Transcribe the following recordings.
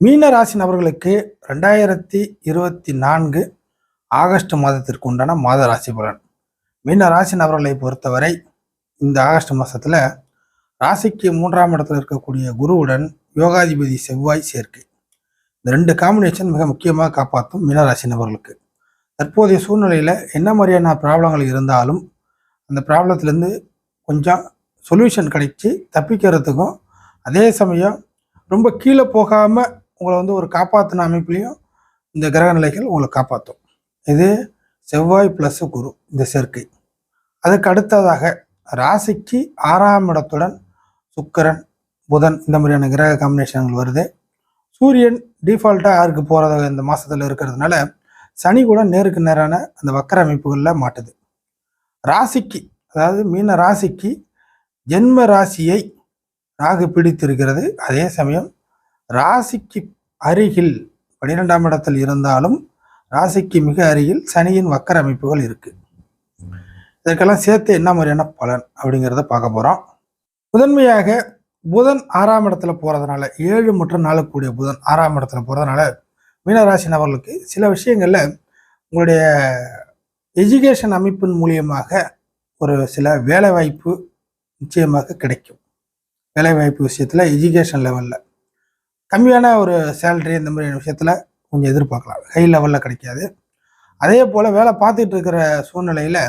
மீன ராசி நபர்களுக்கு ரெண்டாயிரத்தி இருபத்தி நான்கு ஆகஸ்ட் மாதத்திற்கு உண்டான மாத ராசி பலன். மீன ராசி நபர்களை பொறுத்தவரை இந்த ஆகஸ்ட் மாதத்தில் ராசிக்கு மூன்றாம் இடத்தில் இருக்கக்கூடிய குருவுடன் யோகாதிபதி செவ்வாய் சேர்க்கை. இந்த ரெண்டு காம்பினேஷன் மிக முக்கியமாக காப்பாற்றும் மீனராசி நபர்களுக்கு. தற்போதைய சூழ்நிலையில் என்ன மாதிரியான ப்ராப்ளங்கள் இருந்தாலும் அந்த ப்ராப்ளத்துலேருந்து கொஞ்சம் சொல்யூஷன் கிடைச்சி தப்பிக்கிறதுக்கும் அதே சமயம் ரொம்ப கீழே போகாமல் உங்களை வந்து ஒரு காப்பாற்றின அமைப்புலையும் இந்த கிரக நிலைகள் உங்களை காப்பாற்றும் இது செவ்வாய் ப்ளஸ் குரு இந்த சேர்க்கை. அதுக்கு அடுத்ததாக ராசிக்கு ஆறாம் இடத்துடன் சுக்கிரன் புதன் இந்த மாதிரியான கிரக காம்பினேஷன்கள் வருது. சூரியன் டிஃபால்ட்டாக யாருக்கு போகிறத இந்த மாதத்தில் இருக்கிறதுனால சனி கூட நேருக்கு நேரான அந்த வக்கர அமைப்புகளில் மாட்டுது. ராசிக்கு அதாவது மீன ராசிக்கு ஜென்ம ராசியை ராகு பிடித்திருக்கிறது. அதே சமயம் ராசிக்கு அருகில் பன்னிரெண்டாம் இடத்தில் இருந்தாலும் ராசிக்கு மிக அருகில் சனியின் வக்கர அமைப்புகள் இருக்குது இதற்கெல்லாம் சேர்த்து என்ன மாதிரியான பலன் அப்படிங்கிறத பார்க்க போகிறோம் முதன்மையாக புதன் ஆறாம் இடத்துல போகிறதுனால ஏழு மற்றும் நாலு கூடிய புதன் ஆறாம் இடத்துல போகிறதுனால மீனராசி நபர்களுக்கு சில விஷயங்களில் உங்களுடைய எஜுகேஷன் அமைப்பின் மூலியமாக ஒரு சில வேலைவாய்ப்பு நிச்சயமாக கிடைக்கும். வேலைவாய்ப்பு விஷயத்தில் எஜுகேஷன் லெவலில். கம்மியான ஒரு சேலரி இந்த மாதிரியான விஷயத்தில் கொஞ்சம் எதிர்பார்க்கலாம். ஹை லெவலில் கிடைக்காது. அதே போல் வேலை பார்த்துட்டு இருக்கிற சூழ்நிலையில்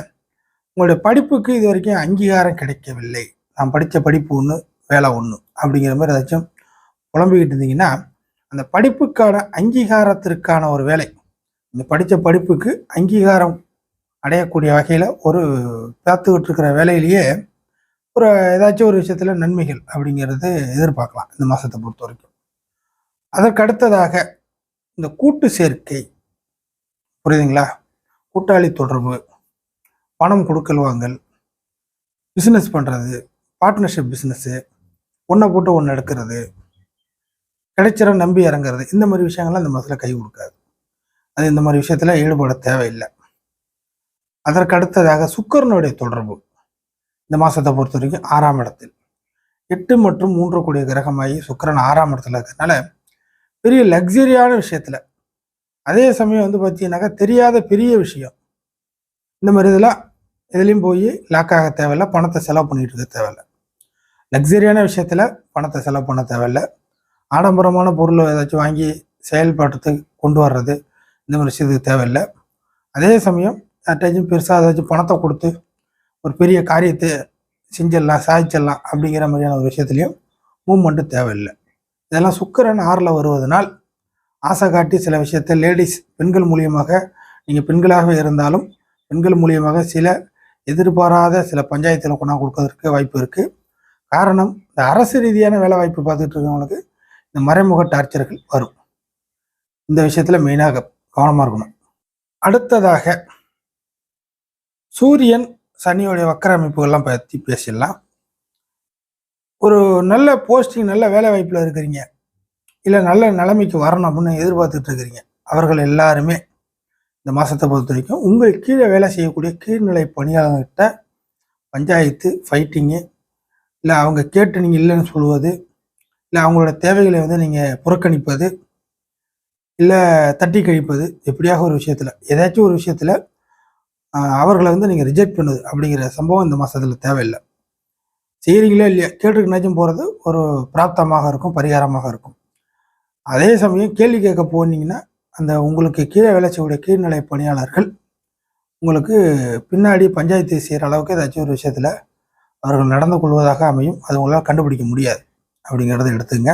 உங்களுடைய படிப்புக்கு இது வரைக்கும் அங்கீகாரம் கிடைக்கவில்லை. நான் படித்த படிப்பு ஒன்று வேலை ஒன்று அப்படிங்கிற மாதிரி ஏதாச்சும் புலம்பிக்கிட்டு இருந்தீங்கன்னா அந்த படிப்புக்கான அங்கீகாரத்திற்கான ஒரு வேலை இந்த படித்த படிப்புக்கு அங்கீகாரம் அடையக்கூடிய வகையில் ஒரு பார்த்துக்கிட்டு இருக்கிற வேலையிலேயே ஒரு ஏதாச்சும் ஒரு விஷயத்தில் நன்மைகள் அப்படிங்கிறது எதிர்பார்க்கலாம் இந்த மாதத்தை பொறுத்த வரைக்கும். அதற்கடுத்ததாக இந்த கூட்டு சேர்க்கை. புரியுதுங்களா? கூட்டாளி தொடர்பு பணம் கொடுக்கல் வாங்கல் பிஸ்னஸ் பண்ணுறது பார்ட்னர்ஷிப் பிஸ்னஸ்ஸு ஒன்றை போட்டு ஒன்று எடுக்கிறது கிடைச்சிட நம்பி இறங்குறது இந்த மாதிரி விஷயங்கள்லாம் இந்த மாதத்தில் கை கொடுக்காது. அது இந்த மாதிரி விஷயத்தில் ஈடுபட தேவையில்லை. அதற்கு அடுத்ததாக சுக்கரனுடைய தொடர்பு. இந்த மாதத்தை பொறுத்த வரைக்கும் ஆறாம் இடத்தில். எட்டு மற்றும் மூன்று கூடிய கிரகமாகி சுக்கரன் ஆறாம் இடத்துல இருக்கிறதுனால பெரிய லக்ஸரியான விஷயத்தில். அதே சமயம் வந்து பார்த்தீங்கன்னாக்கா தெரியாத பெரிய விஷயம். இந்த மாதிரி இதெல்லாம் இதுலேயும் போய் லாக் ஆக தேவையில்ல பணத்தை செலவு பண்ணிகிட்டு இருக்க தேவையில்ல. லக்ஸரியான விஷயத்தில் பணத்தை செலவு பண்ண தேவையில்ல. ஆடம்பரமான பொருள் ஏதாச்சும் வாங்கி செயல்பாட்டுக்கு கொண்டு வர்றது இந்த மாதிரி விஷயத்துக்கு தேவையில்லை. அதே சமயம் யார்ட்டாச்சும் பெருசாக ஏதாச்சும் பணத்தை கொடுத்து ஒரு பெரிய காரியத்தை செஞ்சிடலாம் சாதிச்சிடலாம் அப்படிங்கிற மாதிரியான ஒரு விஷயத்துலையும் மூவ்மெண்ட்டு தேவையில்லை. இதெல்லாம் சுக்கரன் ஆறில் வருவதனால் ஆசை காட்டி சில விஷயத்தை லேடிஸ் பெண்கள் மூலியமாக நீங்கள் பெண்களாகவே இருந்தாலும் பெண்கள் மூலியமாக சில எதிர்பாராத சில பஞ்சாயத்தில் கொண்டாந்து கொடுக்கறதுக்கு வாய்ப்பு இருக்குது காரணம் இந்த அரசு ரீதியான வேலை வாய்ப்பு பார்த்துட்டு இருக்கவங்களுக்கு இந்த மறைமுக டார்ச்சர்கள் வரும். இந்த விஷயத்தில் மெயினாக கவனமாக இருக்கணும். அடுத்ததாக சூரியன் சனியோடைய வக்கர அமைப்புகள்லாம் பற்றி பேசிடலாம். ஒரு நல்ல போஸ்டிங் நல்ல வேலை வாய்ப்பில் இருக்கிறீங்க. இல்லை நல்ல நிலைமைக்கு வரணும் அப்படின்னு எதிர்பார்த்துட்டு இருக்கிறீங்க. அவர்கள் எல்லாருமே இந்த மாதத்தை பொறுத்த வரைக்கும் உங்கள் கீழே வேலை செய்யக்கூடிய கீழ்நிலை பணியாளர்கிட்ட பஞ்சாயத்து ஃபைட்டிங்கு இல்லை அவங்க கேட்டு நீங்கள் இல்லைன்னு சொல்லுவது இல்லை அவங்களோட தேவைகளை வந்து நீங்கள் புறக்கணிப்பது இல்லை தட்டி கழிப்பது எப்படியாக ஒரு விஷயத்தில் ஏதாச்சும் ஒரு விஷயத்தில் அவர்களை வந்து நீங்கள் ரிஜெக்ட் பண்ணுது அப்படிங்கிற சம்பவம் இந்த மாதத்தில் தேவையில்லை. செய்கிறீங்களோ இல்லையா? கேட்டுக்கு கேட்டுக்குனாச்சும் போகிறது ஒரு பிராப்தமாக இருக்கும் பரிகாரமாக இருக்கும். அதே சமயம் கேள்வி கேட்க போனீங்கன்னா அந்த உங்களுக்கு கீழே வேலை செய்யக்கூடிய கீழ்நிலை பணியாளர்கள் உங்களுக்கு பின்னாடி பஞ்சாயத்து செய்கிற அளவுக்கு ஏதாச்சும் ஒரு விஷயத்தில் அவர்கள் நடந்து கொள்வதாக அமையும். அது உங்களால் கண்டுபிடிக்க முடியாது அப்படிங்கிறத எடுத்துங்க.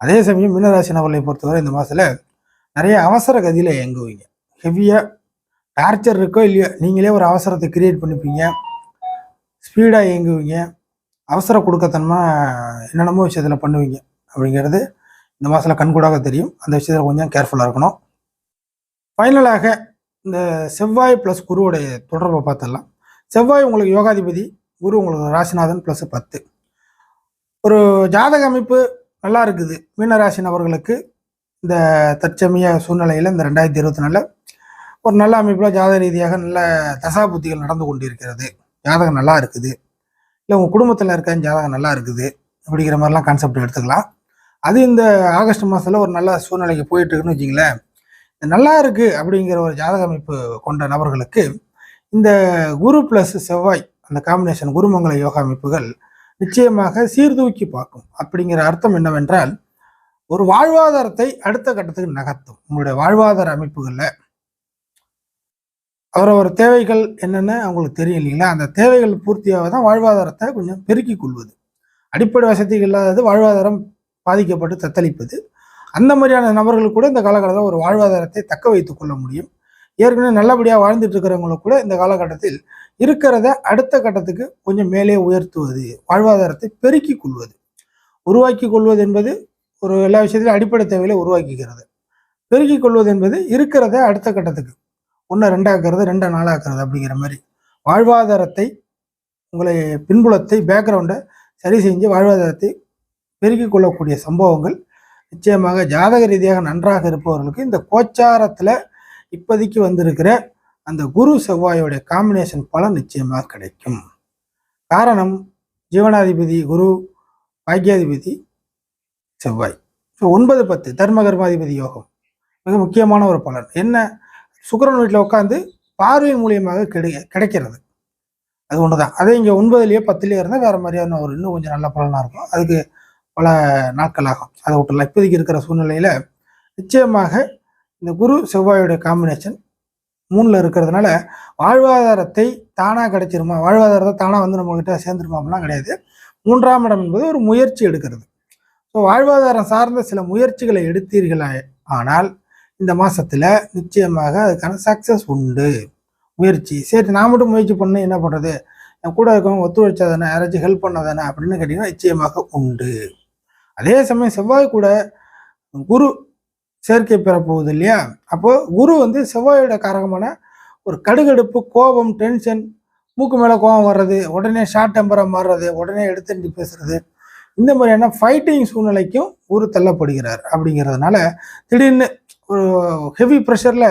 அதே சமயம் மீனராசி நபர்களை பொறுத்தவரை இந்த மாதத்தில் நிறைய அவசர கதியில் இயங்குவீங்க. ஹெவியாக டார்ச்சர் இருக்கோ இல்லையோ நீங்களே ஒரு அவசரத்தை கிரியேட் பண்ணிப்பீங்க. ஸ்பீடாக இயங்குவீங்க. அவசர கொடுக்கத்தன்மை என்னென்னமோ விஷயத்தில் பண்ணுவீங்க அப்படிங்கிறது இந்த மாதத்தில் கண்கூடாக தெரியும். அந்த விஷயத்தில் கொஞ்சம் கேர்ஃபுல்லாக இருக்கணும். ஃபைனலாக இந்த செவ்வாய் ப்ளஸ் குருவுடைய தொடர்பை பார்த்துடலாம். செவ்வாய் உங்களுக்கு யோகாதிபதி குரு உங்களுக்கு ராசிநாதன் ப்ளஸ் பத்து. ஒரு ஜாதக அமைப்பு நல்லா இருக்குது. மீனராசி நபர்களுக்கு இந்த தற்சமய சூழ்நிலையில் இந்த ரெண்டாயிரத்தி இருபத்தி நாலில் ஒரு நல்ல அமைப்பில் ஜாதக ரீதியாக நல்ல தசாபுத்திகள் நடந்து கொண்டிருக்கிறது. ஜாதகம் நல்லா இருக்குது. இல்லை உங்கள் குடும்பத்தில் இருக்க ஜாதகம் நல்லா இருக்குது அப்படிங்கிற மாதிரிலாம் கான்செப்ட் எடுத்துக்கலாம். அது இந்த ஆகஸ்ட் மாதத்தில் ஒரு நல்ல சூழ்நிலைக்கு போயிட்டு இருக்குன்னு வச்சிங்களேன் நல்லா இருக்குது அப்படிங்கிற ஒரு ஜாதக அமைப்பு கொண்ட நபர்களுக்கு இந்த குரு ப்ளஸ் செவ்வாய் அந்த காம்பினேஷன் குருமங்கல யோகா அமைப்புகள் நிச்சயமாக சீர்தூக்கி பார்க்கும். அப்படிங்கிற அர்த்தம் என்னவென்றால் ஒரு வாழ்வாதாரத்தை அடுத்த கட்டத்துக்கு நகர்த்தும். உங்களுடைய வாழ்வாதார அமைப்புகளில் அவரவர் தேவைகள் என்னென்னு அவங்களுக்கு தெரியும் இல்லைங்களா? அந்த தேவைகள் பூர்த்தியாக தான் வாழ்வாதாரத்தை கொஞ்சம் பெருக்கிக் கொள்வது. அடிப்படை வசதிகள் இல்லாதது வாழ்வாதாரம் பாதிக்கப்பட்டு தத்தளிப்பது. அந்த மாதிரியான நபர்களுக்கு கூட இந்த காலகட்டத்தில் ஒரு வாழ்வாதாரத்தை தக்க வைத்துக் கொள்ள முடியும். ஏற்கனவே நல்லபடியாக வாழ்ந்துட்டு இருக்கிறவங்களுக்கு கூட இந்த காலகட்டத்தில் இருக்கிறத அடுத்த கட்டத்துக்கு கொஞ்சம் மேலே உயர்த்துவது வாழ்வாதாரத்தை பெருக்கிக் கொள்வது. உருவாக்கி கொள்வது என்பது ஒரு எல்லா விஷயத்திலும் அடிப்படை தேவைகளை உருவாக்கிக்கிறது பெருக்கிக் கொள்வது என்பது இருக்கிறத அடுத்த கட்டத்துக்கு ஒன்று ரெண்டாக்குறது ரெண்டை நாளாக்குறது அப்படிங்கிற மாதிரி. வாழ்வாதாரத்தை உங்களை பின்புலத்தை பேக்ரவுண்டை சரி செஞ்சு வாழ்வாதாரத்தை பெருக்கிக் கொள்ளக்கூடிய சம்பவங்கள். நிச்சயமாக ஜாதக ரீதியாக நன்றாக இருப்பவர்களுக்கு இந்த கோச்சாரத்தில் இப்போதைக்கு வந்திருக்கிற அந்த குரு செவ்வாயோடைய காம்பினேஷன் பலன் நிச்சயமாக கிடைக்கும். காரணம் ஜீவனாதிபதி குரு பாக்கியாதிபதி செவ்வாய். ஸோ ஒன்பது பத்து தர்மகர்மாதிபதி யோகம். மிக முக்கியமான ஒரு பலன். என்ன? சுக்கிரன் வீட்டில் உட்காந்து பார்வையின் மூலியமாக கிடை கிடைக்கிறது. அது ஒன்று தான் அதே இங்கே ஒன்பதுலேயோ பத்துலேயோ இருந்தால் வேறு மாதிரியான ஒரு இன்னும் கொஞ்சம் நல்ல பலனாக இருக்கும். அதுக்கு பல நாட்கள் ஆகும். அதை விட்டுலாம் இப்போதைக்கு இருக்கிற சூழ்நிலையில் நிச்சயமாக இந்த குரு செவ்வாயோட காம்பினேஷன் மூணில் இருக்கிறதுனால வாழ்வாதாரத்தை தானாக கிடைச்சிருமா? வாழ்வாதாரத்தை தானாக வந்து நம்மகிட்ட சேர்ந்துருமா கிடையாது. மூன்றாம் இடம் என்பது ஒரு முயற்சி எடுக்கிறது. ஸோ வாழ்வாதாரம் சார்ந்த சில முயற்சிகளை எடுத்தீர்களா? ஆனால் இந்த மாசத்துல நிச்சயமாக அதுக்கான சக்ஸஸ் உண்டு. முயற்சி. சரி நான் மட்டும் முயற்சி பண்ண என்ன பண்ணுறது என் கூட இருக்கவங்க ஒத்துழைச்சா தானே? யாராச்சும் ஹெல்ப் பண்ணாதானே அப்படின்னு கேட்டிங்கன்னா நிச்சயமாக உண்டு. அதே சமயம் செவ்வாய் கூட குரு சேர்க்கை பெறப்போகுது இல்லையா? அப்போ குரு வந்து செவ்வாயோட காரகமான ஒரு கடுகடுப்பு கோபம் டென்ஷன் மூக்கு மேலே கோபம் வர்றது உடனே ஷார்ட் டெம்பரம் மாறுறது உடனே எடுத்துட்டு பேசுறது இந்த மாதிரியான ஃபைட்டிங் சூழ்நிலைக்கும் குரு தள்ளப்படுகிறார் அப்படிங்கிறதுனால திடீர்னு ஒரு ஹெவி ப்ரெஷரில்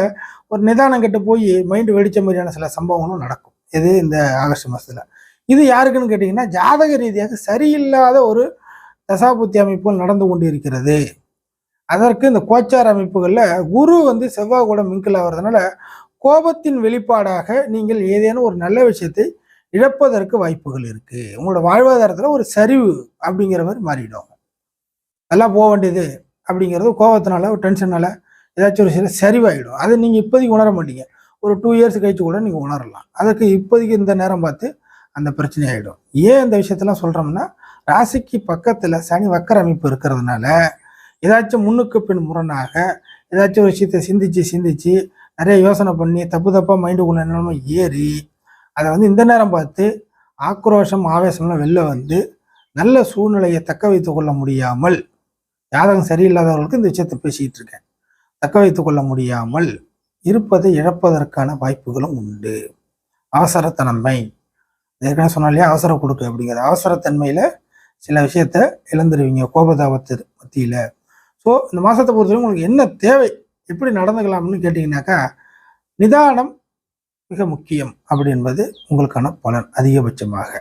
ஒரு நிதானம் கெட்டு போய் மைண்டு வெடிச்ச மாதிரியான சில சம்பவங்களும் நடக்கும். இது இந்த ஆகஸ்ட் மாதத்தில் இது யாருக்குன்னு கேட்டிங்கன்னா ஜாதக ரீதியாக சரியில்லாத ஒரு தசாபுத்தி அமைப்புகள் நடந்து கொண்டு இருக்கிறது அதற்கு இந்த கோச்சார் அமைப்புகளில் குரு வந்து செவ்வாய் கூட மிங்கில் ஆகிறதுனால கோபத்தின் வெளிப்பாடாக நீங்கள் ஏதேனும் ஒரு நல்ல விஷயத்தை இழப்பதற்கு வாய்ப்புகள் இருக்கு. உங்களோட வாழ்வாதாரத்தில் ஒரு சரிவு அப்படிங்கிற மாதிரி மாறிடும். நல்லா போக வேண்டியது அப்படிங்கிறது கோபத்தினால ஒரு டென்ஷனால ஏதாச்சும் ஒரு சில சரிவாயிடும். அதை நீங்கள் இப்போதைக்கு உணர மாட்டீங்க. ஒரு டூ இயர்ஸ் கழிச்சு கூட நீங்கள் உணரலாம். அதுக்கு இப்போதைக்கு இந்த நேரம் பார்த்து அந்த பிரச்சனை ஆகிடும் ஏன் இந்த விஷயத்தெல்லாம் சொல்கிறோம்னா ராசிக்கு பக்கத்தில் சனி வக்கர அமைப்பு இருக்கிறதுனால ஏதாச்சும் முன்னுக்கு பின் முரணாக ஏதாச்சும் ஒரு விஷயத்தை சிந்திச்சு சிந்திச்சு நிறைய யோசனை பண்ணி தப்பு தப்பாக மைண்டுக்குள்ள என்னமோ ஏறி அதை வந்து இந்த நேரம் பார்த்து ஆக்ரோஷம் ஆவேசம்லாம் வெளில வந்து நல்ல சூழ்நிலையை தக்க வைத்து கொள்ள முடியாமல் ஜாதகம் சரியில்லாதவர்களுக்கு இந்த விஷயத்தை பேசிக்கிட்டு இருக்கேன். தக்க வைத்து கொள்ள முடியாமல் இருப்பதை இழப்பதற்கான வாய்ப்புகளும் உண்டு. அவசரத்தன்மை ஏற்கனவே சொன்னா இல்லையா? அவசர கொடுக்கு அப்படிங்கிற அவசரத்தன்மையில் சில விஷயத்த இழந்துருவீங்க கோபதாபத்து மத்தியில். ஸோ இந்த மாதத்தை பொறுத்தவரைக்கும் உங்களுக்கு என்ன தேவை? எப்படி நடந்துக்கலாம்னு கேட்டிங்கனாக்கா நிதானம் மிக முக்கியம் அப்படி என்பது உங்களுக்கான பலன் அதிகபட்சமாக.